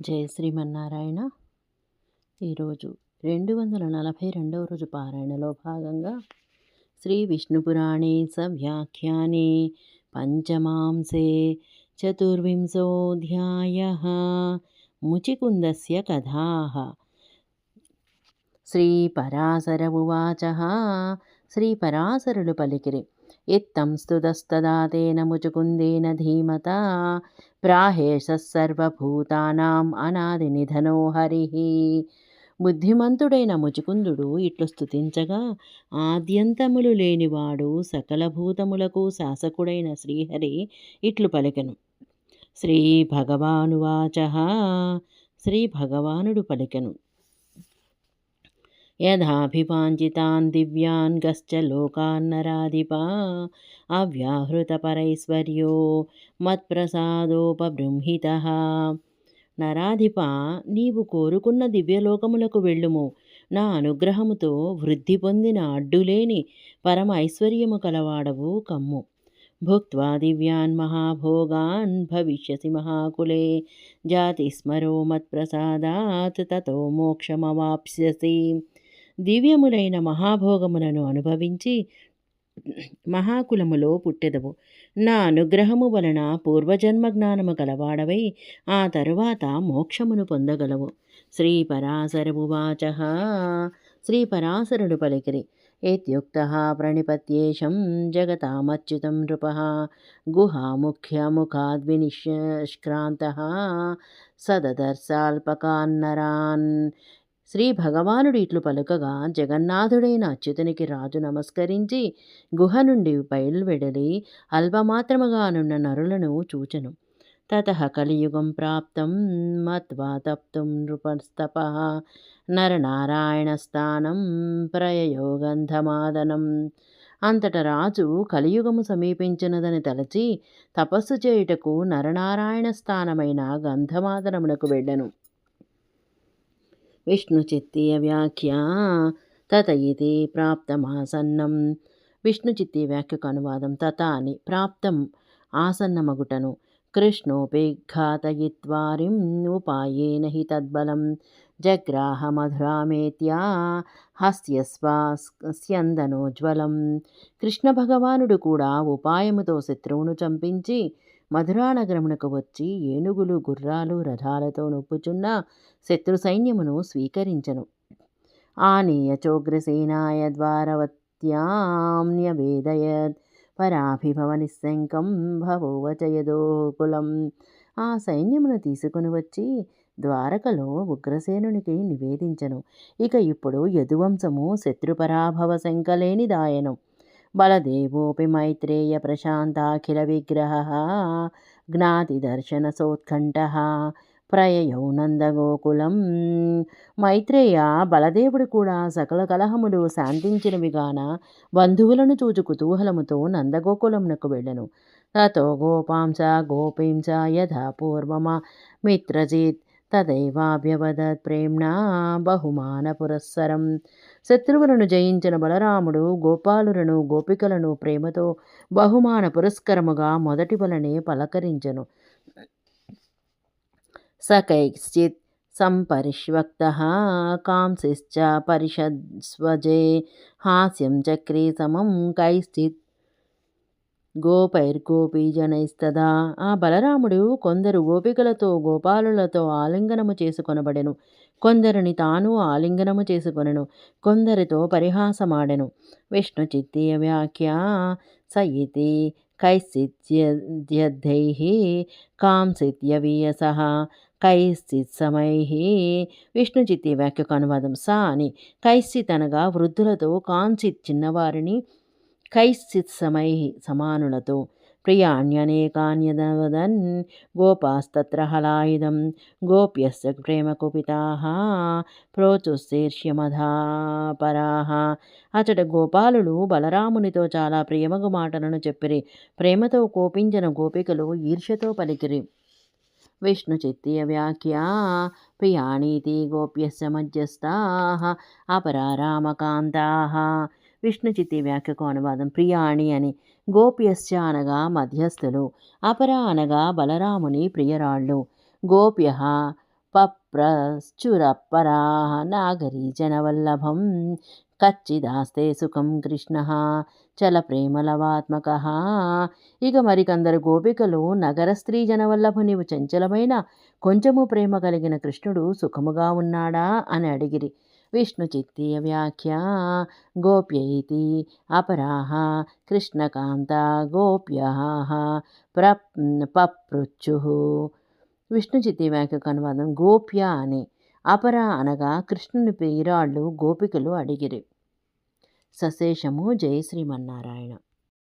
జయ శ్రీమన్నారాయణ. ఈరోజు రెండు వందల నలభై రెండవ రోజు పారాయణలో భాగంగా శ్రీ విష్ణుపురాణే సవ్యాఖ్యానే పంచమాంసే చతుర్వింశోధ్యాయ ముచికుందస్య కథాः. శ్రీపరాశర ఉవాచ. శ్రీపరాశరులు పలికిరి. ఇత్తం స్తుతస్తదా తేన ముచుకుందేన ధీమత. ప్రాహేషः సర్వభూతానాం అనాదినిధనో హరిః. బుద్ధిమంతుడైన ముచుకుందుడు ఇట్లు స్థుతించగా ఆద్యంతములు లేనివాడు సకల భూతములకు శాసకుడైన శ్రీహరి ఇట్లు పలికెను. శ్రీ భగవానువాచ. శ్రీ భగవానుడు పలికెను. యథాభివాञ्ఛితాन् దివ్యాన్ గశ్చ లోకాన్నరాధిప అవ్యాహృతపరైశ్వర్యో మత్ప్రసాదోపబృంహిత. నరాధిప నీవు కోరుకున్న దివ్యలోకములకు వెళ్ళుము. నా అనుగ్రహముతో వృద్ధి పొందిన అడ్డులేని పరమ ఐశ్వర్యము కలవాడవు కమ్ము. భుక్వా దివ్యాన్ మహాభోగాన్ భవిష్యసి మహాకులే. జాతిస్మరో మత్ప్రసాదాత్ తతో మోక్షమవాప్స్యసి. దివ్యములైన మహాభోగములను అనుభవించి మహాకులములో పుట్టెదవు. నా అనుగ్రహము వలన పూర్వజన్మ జ్ఞానము గలవాడవై ఆ తరువాత మోక్షమును పొందగలవు. శ్రీ పరాశరమువాచ శ్రీ పరాశరుడు పలికిరి. ఇత్యుక్త ప్రణిపత్యేషం జగతామచ్యుతం నృప. గుహాముఖ్యముఖాద్వినిష్క్రాంత సదదర్శాల్పకాన్నరాన్. శ్రీ భగవానుడు ఇట్లు పలుకగా జగన్నాథుడైన అచ్యుతునికి రాజు నమస్కరించి గుహ నుండి బయలువెడలి అల్పమాత్రముగానున్న నరులను చూచెను. తత కలియుగం ప్రాప్తం మత్వా తప్తుం నృపస్తప నరనారాయణస్థానం ప్రయయోగంధమాదనం. అంతట రాజు కలియుగము సమీపించినదని తలచి తపస్సు చేయుటకు నరనారాయణ స్థానమైన గంధమాదనమునకు వెళ్ళను. విష్ణుచిత్తీయ వ్యాఖ్య తత ఇది ప్రాప్తమాసన్నం. విష్ణుచిత్తీయ వ్యాఖ్యకు అనువాదం తత అని ప్రాప్తం ఆసన్నమగుటను. కృష్ణోపేఘాతయిత్వారిం ఉపాయేన హి తద్బలం. జగ్రాహ మధురామేత్యా హస్యస్వాస్యందనోజ్వలం కృష్ణ భగవానుడు కూడా ఉపాయముతో శత్రువును చంపించి మధురానగరమునకు వచ్చి ఏనుగులు గుర్రాలు రథాలతో నొప్పుచున్న శత్రు సైన్యమును స్వీకరించను. ఆనీయ చోగ్రసేనాయ ద్వారవత్యామ్న్యవేదయద్ పరాభిభవనిశంకం భవోవచయదోకులం ఆ సైన్యమును తీసుకుని వచ్చి ద్వారకలో ఉగ్రసేనునికి నివేదించను. ఇక ఇప్పుడు యదువంశము శత్రుపరాభవ శంకలేనిదాయను దాయనం మైత్రేయ ప్రశాంతాఖిల విగ్రహ జ్ఞాతిదర్శనసోత్కంఠ ప్రయయౌ నందగోకులం మైత్రేయ బలదేవుడు కూడా సకల కలహములు శాంతించినవిగాన బంధువులను చూచు కుతూహలముతో నందగోకులంనకు వెళ్ళను. తతో గోపాంస గోపీంస యథా పూర్వమ మిత్రజిత్ తదైవాభ్యవదత్ ప్రేమ్ణా బహుమాన పురస్సరం శత్రువులను జయించిన బలరాముడు గోపాలులను గోపికలను ప్రేమతో బహుమాన పురస్కరముగా మొదటి వలనే పలకరించను. సకైశ్చిత్ సంపరిష్వక్త కాంసిశ్చ పరిషద్స్వజే హాస్యం చక్రీ సమం కైశ్చిత్ గోపైర్గోపీజనైస్తదా? ఆ బలరాముడు కొందరు గోపికలతో గోపాలులతో ఆలింగనము చేసుకొనబడెను. కొందరిని తాను ఆలింగనము చేసుకొనెను. కొందరితో పరిహాసమాడెను. విష్ణు చిత్తీయ వ్యాఖ్య సయితి ఇతి కైశ్చిద్యద్ధై కాంసిత్యవీయస కైశ్చిత్ సమై విష్ణు చిత్తి వ్యాఖ్యకు అనువాదం. సా అని కైశ్చిత్ అనగా వృద్ధులతో కాంచిత్ చిన్నవారిని కైశ్చిత్ సమై సమానులతో ప్రియాణ్యనేకాన్యదవదన్ గోపాస్తత్ర హలాయుధం గోప్యస్య ప్రేమకుపితాः ప్రోచుశీర్ష్యమధాపరాः అచట గోపాలులు బలరామునితో చాలా ప్రేమకు మాటలను చెప్పిరి ప్రేమతో కోపించిన గోపికలు ఈర్ష్యతో పలికిరి విష్ణు చిత్తీయ వ్యాఖ్య ప్రియాణీతి గోప్యస్య మధ్యస్థాः అపరారామకాంతాः విష్ణుచితి వ్యాఖ్యకు అనువాదం. ప్రియాణి అని. గోప్యశ్చ అనగా మధ్యస్థులు. అపర అనగా బలరాముని ప్రియరాళ్ళు. గోప్య పప్రశ్చురప్పరా నాగరీ జనవల్లభం కచ్చిదాస్తే సుఖం కృష్ణ చల ప్రేమలవాత్మక ఇక మరికొందరు గోపికలు నగర స్త్రీ జనవల్లభునివు చంచలమైన కొంచెము ప్రేమ కలిగిన కృష్ణుడు సుఖముగా ఉన్నాడా అని అడిగిరి. విష్ణు చిత్తీయ వ్యాఖ్య గోప్యైతి అపరాహ కృష్ణకాంత గోప్య ప్ర పపృచ్చు విష్ణు వ్యాఖ్యకు అనువాదం గోప్య అని అపర అనగా కృష్ణుని పేరాళ్ళు గోపికలు అడిగిరి సశేషము జయ శ్రీమన్నారాయణ